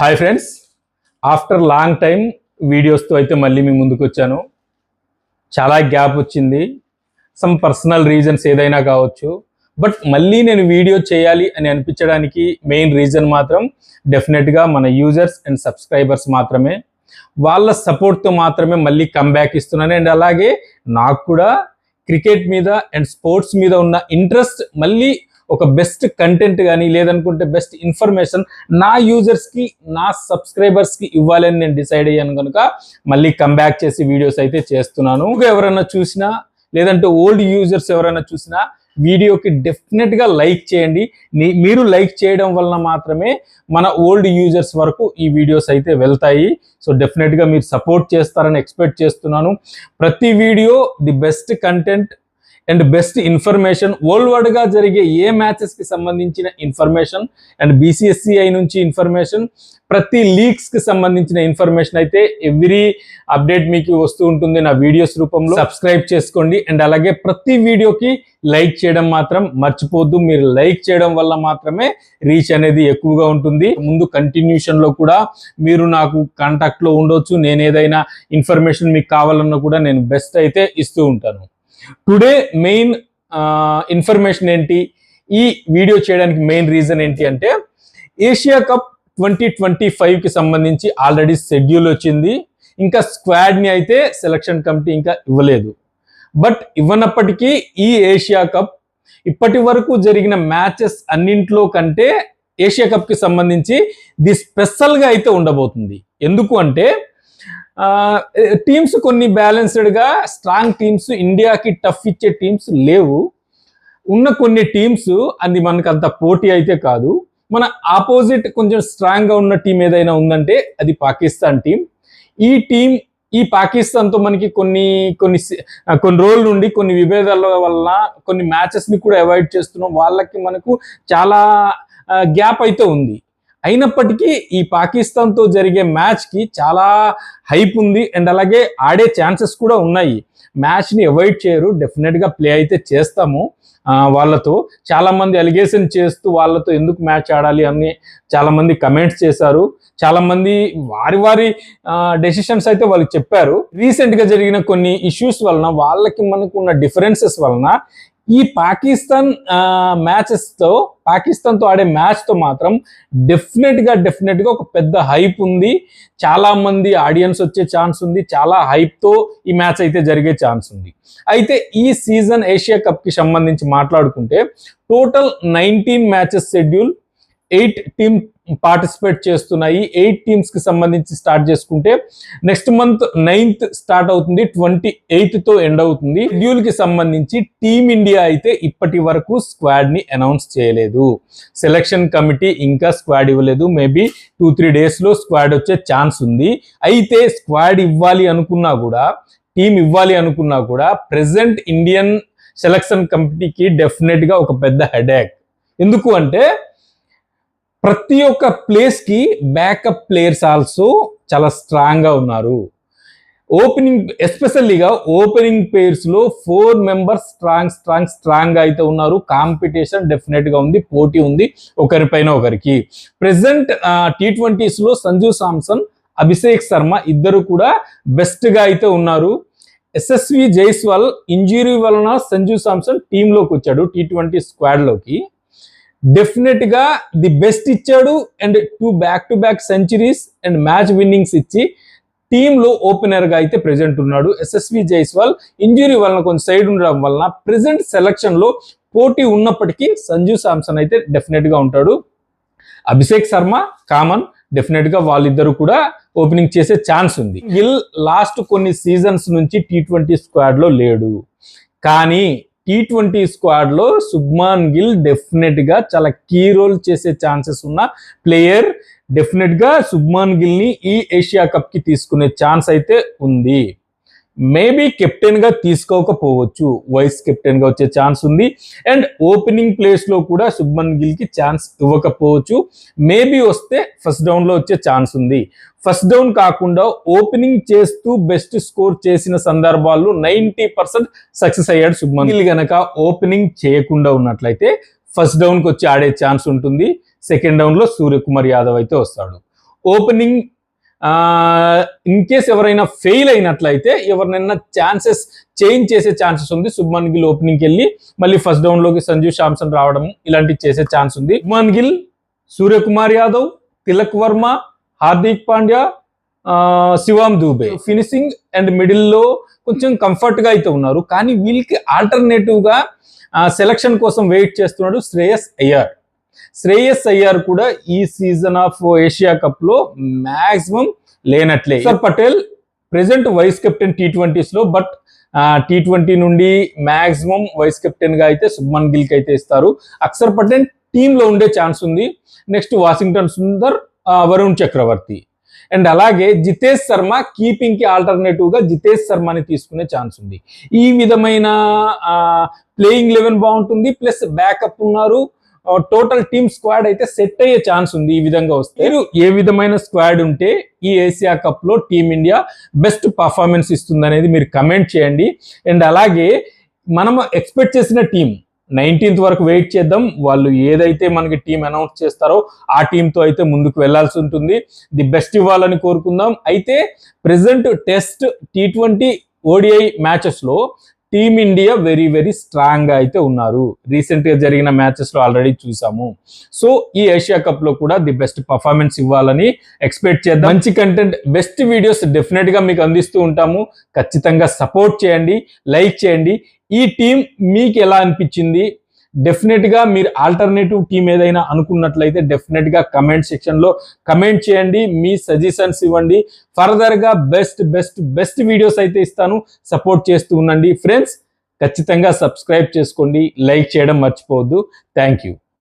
Hi friends after long time వీడియోస్తో అయితే మళ్ళీ మీ ముందుకు వచ్చాను. చాలా గ్యాప్ వచ్చింది. సమ్ పర్సనల్ రీజన్స్ ఏదైనా కావచ్చు. బట్ మళ్ళీ నేను వీడియో చేయాలి అని అనిపించడానికి మెయిన్ రీజన్ మాత్రం డెఫినెట్గా మన యూజర్స్ అండ్ సబ్స్క్రైబర్స్ మాత్రమే. వాళ్ళ సపోర్ట్తో మాత్రమే మళ్ళీ కంబ్యాక్ ఇస్తున్నాను. అండ్ అలాగే నాకు కూడా క్రికెట్ మీద అండ్ స్పోర్ట్స్ మీద ఉన్న ఇంట్రెస్ట్ మళ్ళీ ఒక బెస్ట్ కంటెంట్ కానీ లేదనుకుంటే బెస్ట్ ఇన్ఫర్మేషన్ నా యూజర్స్కి నా సబ్స్క్రైబర్స్కి ఇవ్వాలని నేను డిసైడ్ అయ్యాను కనుక మళ్ళీ కంబ్యాక్ చేసి వీడియోస్ అయితే చేస్తున్నాను. ఇంకా ఎవరైనా చూసినా లేదంటే ఓల్డ్ యూజర్స్ ఎవరైనా చూసినా వీడియోకి డెఫినెట్గా లైక్ చేయండి. మీరు లైక్ చేయడం వలన మాత్రమే మన ఓల్డ్ యూజర్స్ వరకు ఈ వీడియోస్ అయితే వెళ్తాయి. సో డెఫినెట్గా మీరు సపోర్ట్ చేస్తారని ఎక్స్పెక్ట్ చేస్తున్నాను. ప్రతి video the best content and best information world వైడ్గా జరిగే ఏ మ్యాచెస్కి సంబంధించిన ఇన్ఫర్మేషన్ అండ్ బీసీఎస్సీఐ నుంచి ఇన్ఫర్మేషన్ ప్రతి లీగ్స్కి సంబంధించిన ఇన్ఫర్మేషన్ అయితే ఎవ్రీ అప్డేట్ మీకు వస్తూ ఉంటుంది నా వీడియోస్ రూపంలో. సబ్స్క్రైబ్ చేసుకోండి అండ్ అలాగే ప్రతి వీడియోకి లైక్ చేయడం మాత్రం మర్చిపోద్దు మీరు లైక్ చేయడం వల్ల మాత్రమే రీచ్ అనేది ఎక్కువగా ఉంటుంది. ముందు కంటిన్యూషన్లో కూడా మీరు నాకు కాంటాక్ట్లో ఉండొచ్చు. నేను ఏదైనా ఇన్ఫర్మేషన్ మీకు కావాలన్నా కూడా నేను బెస్ట్ అయితే ఇస్తూ ఉంటాను. టుడే మెయిన్ ఇన్ఫర్మేషన్ ఏంటి? ఈ వీడియో చేయడానికి మెయిన్ రీజన్ ఏంటి అంటే ఏషియా కప్ ట్వంటీ ట్వంటీ ఫైవ్కి సంబంధించి ఆల్రెడీ షెడ్యూల్ వచ్చింది. ఇంకా స్క్వాడ్ని అయితే సెలక్షన్ కమిటీ ఇంకా ఇవ్వలేదు. బట్ ఇవ్వనప్పటికీ ఈ ఏషియా కప్ ఇప్పటి వరకు జరిగిన మ్యాచెస్ అన్నింట్లో కంటే ఏషియా కప్కి సంబంధించి ది స్పెషల్గా అయితే ఉండబోతుంది. ఎందుకు అంటే టీమ్స్ కొన్ని బ్యాలెన్స్డ్గా స్ట్రాంగ్ టీమ్స్ ఇండియాకి టఫ్ ఇచ్చే టీమ్స్ లేవు. ఉన్న కొన్ని టీమ్స్ అది మనకు అంత పోటీ అయితే కాదు. మన ఆపోజిట్ కొంచెం స్ట్రాంగ్గా ఉన్న టీం ఏదైనా ఉందంటే అది పాకిస్తాన్ టీం ఈ టీం ఈ పాకిస్తాన్తో మనకి కొన్ని కొన్ని కొన్ని రోజుల నుండి కొన్ని విభేదాల వల్ల కొన్ని మ్యాచెస్ని కూడా అవాయిడ్ చేస్తున్నాం. వాళ్ళకి మనకు చాలా గ్యాప్ అయితే ఉంది. అయినప్పటికీ ఈ పాకిస్తాన్తో జరిగే మ్యాచ్కి చాలా హైప్ ఉంది అండ్ అలాగే ఆడే ఛాన్సెస్ కూడా ఉన్నాయి. మ్యాచ్ని అవాయిడ్ చేయరు డెఫినెట్గా ప్లే అయితే చేస్తాము వాళ్ళతో. చాలామంది అలిగేషన్ చేస్తూ వాళ్ళతో ఎందుకు మ్యాచ్ ఆడాలి అని చాలామంది కమెంట్స్ చేశారు. చాలామంది వారి వారి డెసిషన్స్ అయితే వాళ్ళు చెప్పారు. రీసెంట్గా జరిగిన కొన్ని ఇష్యూస్ వలన వాళ్ళకి మనకు ఉన్న డిఫరెన్సెస్ వలన ఈ పాకిస్తాన్ మ్యాచెస్తో పాకిస్తాన్తో ఆడే మ్యాచ్తో మాత్రం డెఫినెట్గా డెఫినెట్గా ఒక పెద్ద హైప్ ఉంది. చాలా మంది ఆడియన్స్ వచ్చే ఛాన్స్ ఉంది. చాలా హైప్తో ఈ మ్యాచ్ అయితే జరిగే ఛాన్స్ ఉంది. అయితే ఈ సీజన్ ఏషియా కప్కి సంబంధించి మాట్లాడుకుంటే total nineteen matches schedule eight team participate చేస్తున్నాయి. ఎయిట్ టీమ్స్కి సంబంధించి స్టార్ట్ చేసుకుంటే నెక్స్ట్ మంత్ నైన్త్ స్టార్ట్ అవుతుంది ట్వంటీ ఎయిత్తో ఎండ్ అవుతుంది. షెడ్యూల్కి సంబంధించి టీమిండియా అయితే ఇప్పటి వరకు స్క్వాడ్ని అనౌన్స్ చేయలేదు. సెలక్షన్ కమిటీ ఇంకా స్క్వాడ్ ఇవ్వలేదు. మేబీ టూ త్రీ డేస్లో స్క్వాడ్ వచ్చే ఛాన్స్ ఉంది. అయితే స్క్వాడ్ ఇవ్వాలి అనుకున్నా కూడా టీం ఇవ్వాలి అనుకున్నా కూడా ప్రెసెంట్ ఇండియన్ సెలక్షన్ కమిటీకి డెఫినెట్గా ఒక పెద్ద హెడేక్. ఎందుకు అంటే ప్రతి ఒక్క ప్లేస్కి బ్యాకప్ ప్లేయర్స్ ఆల్సో చాలా స్ట్రాంగ్గా ఉన్నారు. Opening ఎస్పెషల్లీగా opening pairs four members strong strong స్ట్రాంగ్గా అయితే ఉన్నారు. కాంపిటీషన్ డెఫినెట్గా ఉంది పోటీ ఉంది ఒకరిపైన ఒకరికి. ప్రెసెంట్ టీ ట్వంటీస్లో సంజు సామ్సన్ అభిషేక్ శర్మ ఇద్దరు కూడా బెస్ట్గా అయితే ఉన్నారు. ఎస్ఎస్వి జైస్వాల్ ఇంజురీ వలన సంజు సామ్సన్ టీంలోకి వచ్చాడు టీ ట్వంటీ స్క్వాడ్లోకి డెఫినెట్గా ది బెస్ట్ ఇచ్చాడు and two back to back centuries and match winnings ఇచ్చి టీంలో ఓపెనర్గా అయితే ప్రెసెంట్ ఉన్నాడు. ఎస్ఎస్వి జైస్వాల్ ఇంజురీ వలన కొంచెం సైడ్ ఉండడం వలన ప్రెసెంట్ సెలక్షన్లో పోటీ ఉన్నప్పటికీ సంజు సామ్సన్ అయితే డెఫినెట్గా ఉంటాడు. అభిషేక్ శర్మ కామన్ డెఫినెట్గా వాళ్ళిద్దరు కూడా ఓపెనింగ్ చేసే ఛాన్స్ ఉంది. గిల్ లాస్ట్ కొన్ని సీజన్స్ నుంచి టీ ట్వంటీ స్క్వాడ్లో లేడు. కానీ టీ ట్వంటీ స్క్వాడ్లో సుబ్మాన్ గిల్ డెఫినెట్గా చాలా కీ రోల్ చేసే ఛాన్సెస్ ఉన్న ప్లేయర్ డెఫినెట్గా సుబ్మాన్ గిల్ని ఈ ఏషియా కప్కి తీసుకునే ఛాన్స్ అయితే ఉంది. మేబీ కెప్టెన్గా తీసుకోకపోవచ్చు వైస్ కెప్టెన్గా వచ్చే ఛాన్స్ ఉంది. అండ్ ఓపెనింగ్ ప్లేస్లో కూడా శుభ్మన్ గిల్కి ఛాన్స్ ఇవ్వకపోవచ్చు. మేబీ వస్తే ఫస్ట్ డౌన్లో వచ్చే ఛాన్స్ ఉంది. ఫస్ట్ డౌన్ కాకుండా ఓపెనింగ్ చేస్తూ బెస్ట్ స్కోర్ చేసిన సందర్భాల్లో నైంటీ పర్సెంట్ సక్సెస్ అయ్యాడు శుభ్మన్ గిల్. గనక ఓపెనింగ్ చేయకుండా ఉన్నట్లయితే ఫస్ట్ డౌన్కి వచ్చి ఆడే ఛాన్స్ ఉంటుంది. సెకండ్ డౌన్లో సూర్యకుమార్ యాదవ్ అయితే వస్తాడు. ఓపెనింగ్ ఇన్ కేస్ ఎవరైనా ఫెయిల్ అయినట్లయితే ఎవరినైనా ఛాన్సెస్ చేంజ్ చేసే ఛాన్సెస్ ఉంది. శుభ్మన్ గిల్ ఓపెనింగ్కి వెళ్ళి మళ్ళీ ఫస్ట్ డౌన్లోకి సంజీవ్ శాంసన్ రావడం ఇలాంటివి చేసే ఛాన్స్ ఉంది. శుభ్మన్ గిల్ సూర్యకుమార్ యాదవ్ తిలక్ వర్మ హార్దిక్ పాండ్యా శివామ్ దూబే. ఫినిషింగ్ అండ్ మిడిల్లో కొంచెం కంఫర్ట్గా అయితే ఉన్నారు. కానీ వీళ్ళకి ఆల్టర్నేటివ్గా సెలక్షన్ కోసం వెయిట్ చేస్తున్నాడు శ్రేయస్ అయ్యార్. శ్రేయస్ అయ్యార్ కూడా ఈ సీజన్ ఆఫ్ ఏషియా కప్లో maximum లేనట్లే. Axar Patel present vice captain T ట్వంటీస్లో but T twenty నుండి మాక్సిమం వైస్ కెప్టెన్గా అయితే శుభ్మన్ గిల్కి అయితే ఇస్తారు. అక్సర్ పటేల్ టీమ్లో ఉండే ఛాన్స్ ఉంది. Next Washington Sundar Varun Chakravarthy. And అలాగే జితేష్ శర్మ కీపింగ్కి ఆల్టర్నేటివ్గా జితేష్ శర్మని తీసుకునే ఛాన్స్ ఉంది. ఈ విధమైన ప్లేయింగ్ లెవెన్ బాగుంటుంది ప్లస్ బ్యాకప్ ఉన్నారు. టోటల్ టీమ్ స్క్వాడ్ అయితే సెట్ అయ్యే ఛాన్స్ ఉంది ఈ విధంగా వస్తే. మీరు ఏ విధమైన స్క్వాడ్ ఉంటే ఈ ఏసియా కప్లో టీమిండియా బెస్ట్ పర్ఫార్మెన్స్ ఇస్తుంది అనేది మీరు కమెంట్ చేయండి. అండ్ అలాగే మనం ఎక్స్పెక్ట్ చేసిన టీం నైన్టీన్త్ వరకు వెయిట్ చేద్దాం. వాళ్ళు ఏదైతే మనకి టీం అనౌన్స్ చేస్తారో ఆ టీంతో అయితే ముందుకు వెళ్ళాల్సి ఉంటుంది. ది బెస్ట్ ఇవ్వాలని కోరుకుందాం. అయితే present test T twenty ODI మ్యాచెస్లో team India very very స్ట్రాంగ్గా అయితే ఉన్నారు. రీసెంట్గా జరిగిన మ్యాచెస్లో ఆల్రెడీ చూసాము. సో ఈ ఏషియా కప్లో కూడా ది బెస్ట్ పర్ఫార్మెన్స్ ఇవ్వాలని ఎక్స్పెక్ట్ చేద్దాం. మంచి కంటెంట్ బెస్ట్ వీడియోస్ డెఫినెట్గా మీకు అందిస్తూ ఉంటాము. ఖచ్చితంగా సపోర్ట్ చేయండి లైక్ చేయండి. ఈ టీం మీకు ఎలా అనిపించింది? డెఫినెట్గా మీరు ఆల్టర్నేటివ్ టీం ఏదైనా అనుకున్నట్లయితే డెఫినెట్గా కమెంట్ సెక్షన్లో కమెంట్ చేయండి మీ సజెషన్స్ ఇవ్వండి. ఫర్దర్గా బెస్ట్ బెస్ట్ బెస్ట్ వీడియోస్ అయితే ఇస్తాను. సపోర్ట్ చేస్తూ ఉండండి. ఫ్రెండ్స్ ఖచ్చితంగా సబ్స్క్రైబ్ చేసుకోండి. లైక్ చేయడం మర్చిపోవద్దు. Thank you